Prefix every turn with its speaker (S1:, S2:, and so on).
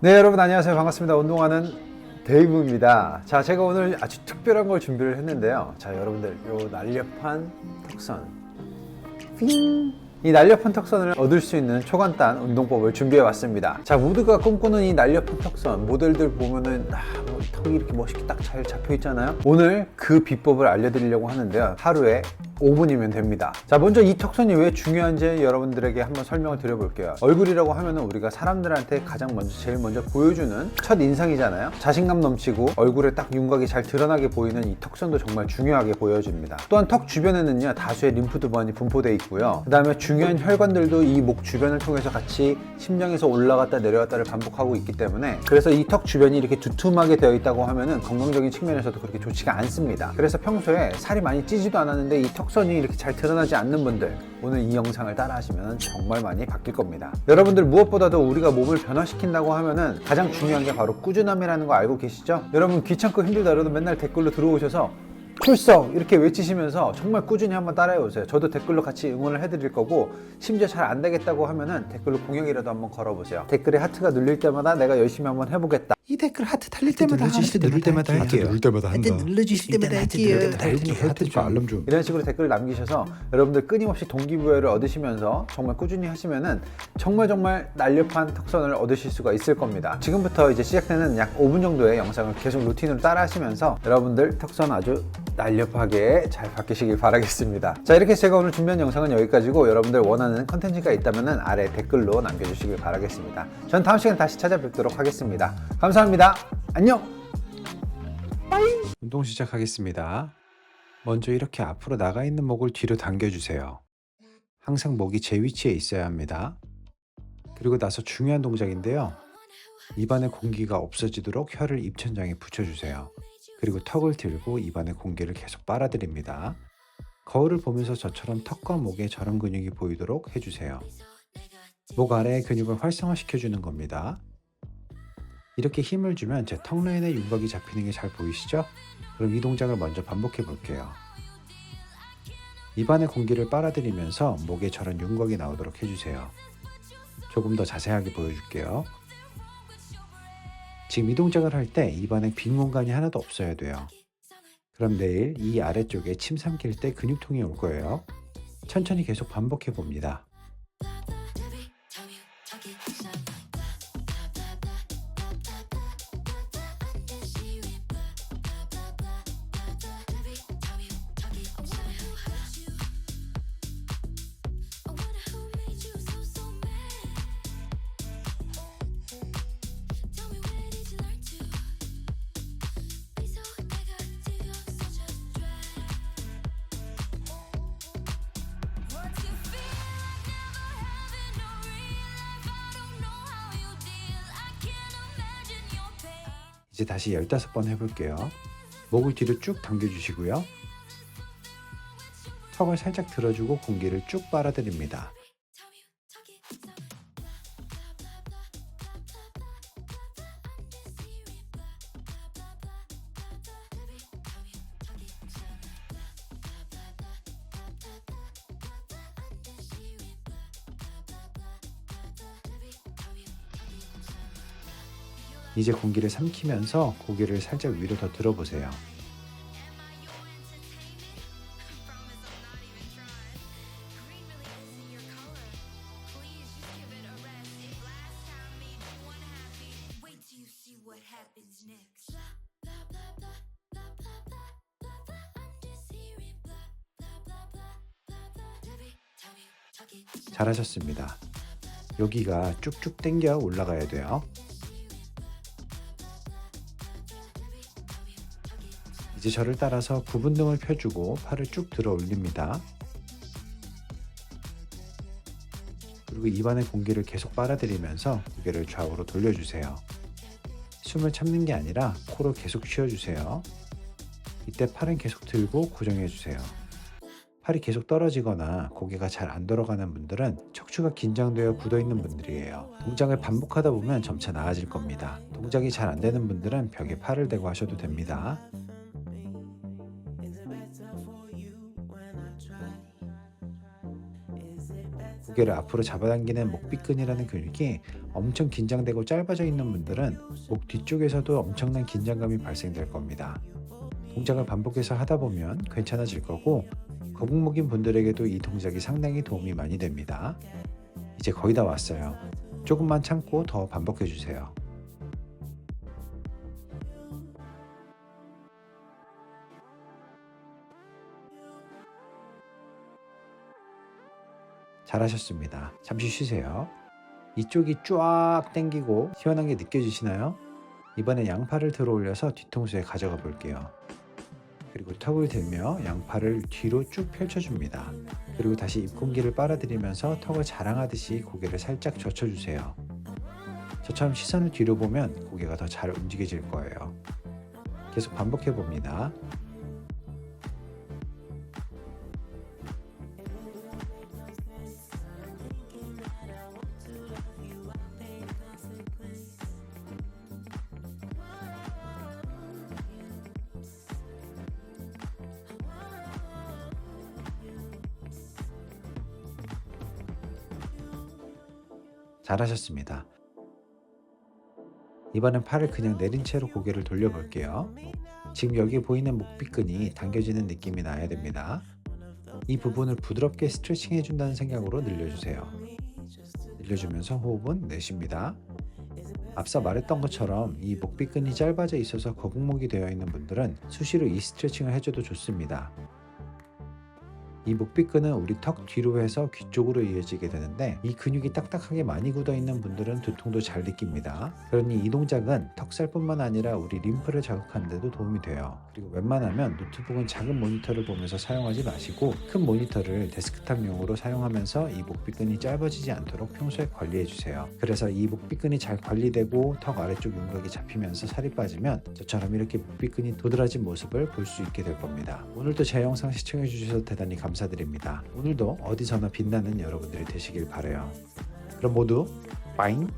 S1: 네 여러분 안녕하세요. 반갑습니다. 운동하는 데이브입니다. 자 제가 오늘 아주 특별한 걸 준비를 했는데요. 자 여러분들 요 날렵한 턱선. 핑. 이 날렵한 턱선을 얻을 수 있는 초간단 운동법을 준비해 왔습니다 자 모두가 꿈꾸는 이 날렵한 턱선 모델들 보면은 아, 뭐 턱이 이렇게 멋있게 딱 잘 잡혀 있잖아요 오늘 그 비법을 알려드리려고 하는데요 하루에 5분이면 됩니다. 자, 먼저 이 턱선이 왜 중요한지 여러분들에게 한번 설명을 드려볼게요. 얼굴이라고 하면은 우리가 사람들한테 가장 먼저, 제일 먼저 보여주는 첫 인상이잖아요. 자신감 넘치고 얼굴에 딱 윤곽이 잘 드러나게 보이는 이 턱선도 정말 중요하게 보여줍니다. 또한 턱 주변에는요, 다수의 림프두번이 분포되어 있고요. 그 다음에 중요한 혈관들도 이 목 주변을 통해서 같이 심장에서 올라갔다 내려갔다를 반복하고 있기 때문에 그래서 이 턱 주변이 이렇게 두툼하게 되어 있다고 하면은 건강적인 측면에서도 그렇게 좋지가 않습니다. 그래서 평소에 살이 많이 찌지도 않았는데 이 턱선이 이렇게 잘 드러나지 않는 분들 오늘 이 영상을 따라 하시면 정말 많이 바뀔 겁니다. 여러분들 무엇보다도 우리가 몸을 변화시킨다고 하면은 가장 중요한 게 바로 꾸준함이라는 거 알고 계시죠? 여러분 귀찮고 힘들다 그래도 맨날 댓글로 들어오셔서 출석 이렇게 외치시면서 정말 꾸준히 한번 따라해 보세요. 저도 댓글로 같이 응원을 해드릴 거고 심지어 잘 안 되겠다고 하면은 댓글로 공약이라도 한번 걸어보세요. 댓글에 하트가 눌릴 때마다 내가 열심히 한번 해보겠다.
S2: 이 댓글 하트 달릴 때마다
S3: 눌러주실
S2: 하트 누를 때마다
S3: 하트
S2: 할게요.
S3: 누를 때마다 한다.
S2: 하트 눌러주실 때마다
S3: 하트
S2: 할게요.
S3: 누를 때마다
S2: 하트
S3: 할게요. 하트 좀 알람 좀.
S1: 이런 식으로 댓글을 남기셔서 여러분들 끊임없이 동기부여를 얻으시면서 정말 꾸준히 하시면은 정말 정말 날렵한 턱선을 얻으실 수가 있을 겁니다. 지금부터 이제 시작되는 약 5분 정도의 영상을 계속 루틴으로 따라 하시면서 여러분들 턱선 아주 날렵하게 잘 바뀌시길 바라겠습니다. 자, 이렇게 제가 오늘 준비한 영상은 여기까지고 여러분들 원하는 컨텐츠가 있다면 아래 댓글로 남겨주시길 바라겠습니다. 전 다음 시간에 다시 찾아뵙도록 하겠습니다. 감사합니다. 안녕!
S2: 운동 시작하겠습니다. 먼저 이렇게 앞으로 나가 있는 목을 뒤로 당겨주세요. 항상 목이 제 위치에 있어야 합니다. 그리고 나서 중요한 동작인데요. 입안에 공기가 없어지도록 혀를 입천장에 붙여주세요. 그리고 턱을 들고 입안에 공기를 계속 빨아들입니다. 거울을 보면서 저처럼 턱과 목에 저런 근육이 보이도록 해주세요. 목 아래의 근육을 활성화시켜주는 겁니다. 이렇게 힘을 주면 제 턱 라인의 윤곽이 잡히는 게 잘 보이시죠? 그럼 이 동작을 먼저 반복해 볼게요. 입안에 공기를 빨아들이면서 목에 저런 윤곽이 나오도록 해주세요. 조금 더 자세하게 보여줄게요. 지금 이 동작을 할 때 입안에 빈 공간이 하나도 없어야 돼요. 그럼 내일 이 아래쪽에 침 삼킬 때 근육통이 올 거예요. 천천히 계속 반복해 봅니다. 이제 다시 15번 해볼게요. 목을 뒤로 쭉 당겨주시고요. 턱을 살짝 들어주고 공기를 쭉 빨아들입니다. 이제 공기를 삼키면서 고개를 살짝 위로 더 들어보세요. 잘하셨습니다. 여기가 쭉쭉 당겨 올라가야 돼요. 이제 저를 따라서 9분 등을 펴주고 팔을 쭉 들어 올립니다. 그리고 입안에 공기를 계속 빨아들이면서 고개를 좌우로 돌려주세요. 숨을 참는 게 아니라 코로 계속 쉬어주세요. 이때 팔은 계속 들고 고정해주세요. 팔이 계속 떨어지거나 고개가 잘 안 돌아가는 분들은 척추가 긴장되어 굳어 있는 분들이에요. 동작을 반복하다 보면 점차 나아질 겁니다. 동작이 잘 안 되는 분들은 벽에 팔을 대고 하셔도 됩니다. 고개를 앞으로 잡아당기는 목비근이라는 근육이 엄청 긴장되고 짧아져 있는 분들은 목 뒤쪽에서도 엄청난 긴장감이 발생될 겁니다. 동작을 반복해서 하다 보면 괜찮아질 거고 거북목인 분들에게도 이 동작이 상당히 도움이 많이 됩니다. 이제 거의 다 왔어요. 조금만 참고 더 반복해 주세요. 잘하셨습니다. 잠시 쉬세요. 이쪽이 쫙 당기고 시원한 게 느껴지시나요? 이번엔 양팔을 들어 올려서 뒤통수에 가져가 볼게요. 그리고 턱을 들며 양팔을 뒤로 쭉 펼쳐줍니다. 그리고 다시 입 공기를 빨아들이면서 턱을 자랑하듯이 고개를 살짝 젖혀주세요. 저처럼 시선을 뒤로 보면 고개가 더 잘 움직여질 거예요. 계속 반복해 봅니다. 잘하셨습니다. 이번엔 팔을 그냥 내린 채로 고개를 돌려볼게요. 지금 여기 보이는 목비근이 당겨지는 느낌이 나야 됩니다. 이 부분을 부드럽게 스트레칭 해준다는 생각으로 늘려주세요. 늘려주면서 호흡은 내쉽니다. 앞서 말했던 것처럼 이 목비근이 짧아져 있어서 거북목이 되어 있는 분들은 수시로 이 스트레칭을 해줘도 좋습니다. 이 목비근은 우리 턱 뒤로 해서 귀 쪽으로 이어지게 되는데 이 근육이 딱딱하게 많이 굳어 있는 분들은 두통도 잘 느낍니다. 그러니 이 동작은 턱살뿐만 아니라 우리 림프를 자극하는 데도 도움이 돼요. 그리고 웬만하면 노트북은 작은 모니터를 보면서 사용하지 마시고 큰 모니터를 데스크탑용으로 사용하면서 이 목비근이 짧아지지 않도록 평소에 관리해 주세요. 그래서 이 목비근이 잘 관리되고 턱 아래쪽 윤곽이 잡히면서 살이 빠지면 저처럼 이렇게 목비근이 도드라진 모습을 볼 수 있게 될 겁니다. 오늘도 제 영상 시청해 주셔서 대단히 감사 드립니다. 오늘도 어디서나 빛나는 여러분들이 되시길 바래요. 그럼 모두 빠잉